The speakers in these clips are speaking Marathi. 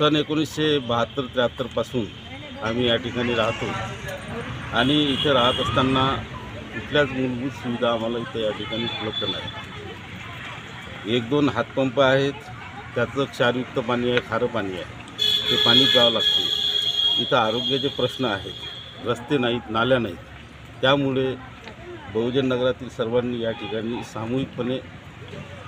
सन एकोणीसशे बहात्तर त्र्याहत्तरपासून आम्ही या ठिकाणी राहतो. आणि इथे राहत असताना कुठल्याच मूलभूत सुविधा आम्हाला इथे या ठिकाणी उपलब्ध नाही. एक दोन हातपंप आहेत त्याचं क्षारयुक्त पाणी आहे खारं पाणी आहे. ते पाणी प्यावं लागते. इथं आरोग्याचे प्रश्न आहेत. रस्ते नाहीत नाल्या नाहीत. त्यामुळे बहुजन नगरातील सर्वांनी या ठिकाणी सामूहिकपणे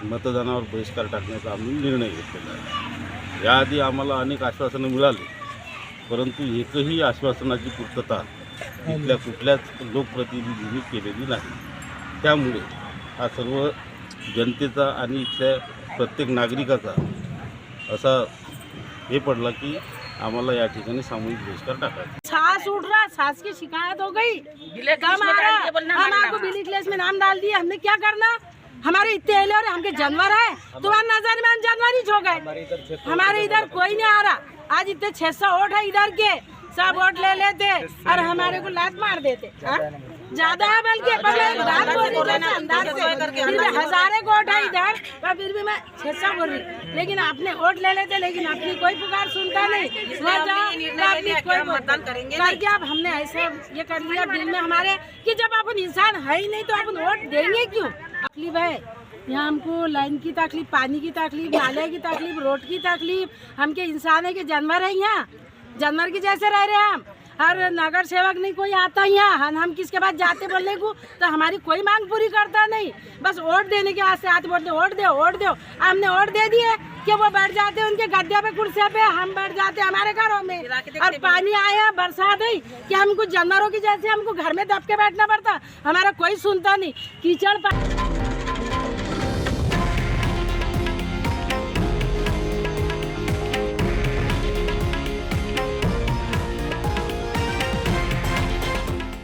मतदानावर बहिष्कार टाकण्याचा आम्ही निर्णय घेतलेला आहे. याआधी आम्हाला अनेक आश्वासनं मिळाली परंतु एकही आश्वासनाची पूर्तता इथल्या कुठल्याच लोकप्रतिनिधींनी केलेली नाही. त्यामुळे हा सर्व जनतेचा आणि इथल्या प्रत्येक नागरिकाचा असा हे पडला की आम्हाला या ठिकाणी सामूहिक बहिष्कार टाकायचा. सांस उठ रहा सांस की शिकायत हो गई. कम आ रहा हम आपको में नाम डाल दिए हमने क्या करना? हमारे इतने और हमके जानवर है। तुम्हारी नज़र में हम जानवर ही छो गए। हमारे इधर कोई नहीं आ रहा। आज इतने छह सौ वोट है इधर के। सब वोट ले लेते और हमारे को लात मार देते हाँ? ज़्यादा है बल्कि हूँ भी हजारे वोट है इधर पर फिर भी मैं छह सौ बोल रही लेकिन अपने वोट ले लेते लेकिन अपनी कोई पुकार सुनता नहीं। करेंगे? करके अब हमने ऐसे ये कर लिया दिल में हमारे कि जब अपन इंसान है ही नहीं तो अपन वोट देंगे क्यों? तकलीफ़ है। यहाँ हमको लाइन की तकलीफ़, पानी की तकलीफ़, नाले की तकलीफ़, रोड की तकलीफ़। हमके इंसान है कि जानवर है यहाँ। जानवर के जैसे रह रहे हम। और नगर सेवक नहीं, कोई आता यहाँ। हम हम किसके पास जाते बोलने को? तो हमारी कोई मांग पूरी करता नहीं। बस वोट देने के वास्ते आते बोलते, वोट दो वोट दो। हमने वोट दे दिए कि वो बैठ जाते उनके गद्दे पे, कुर्सिया पे। हम बैठ जाते हमारे घरों में। और पानी आया, बरसात आई कि हमको जानवरों की जैसे हमको घर में दब के बैठना पड़ता। हमारा कोई सुनता नहीं। कीचड़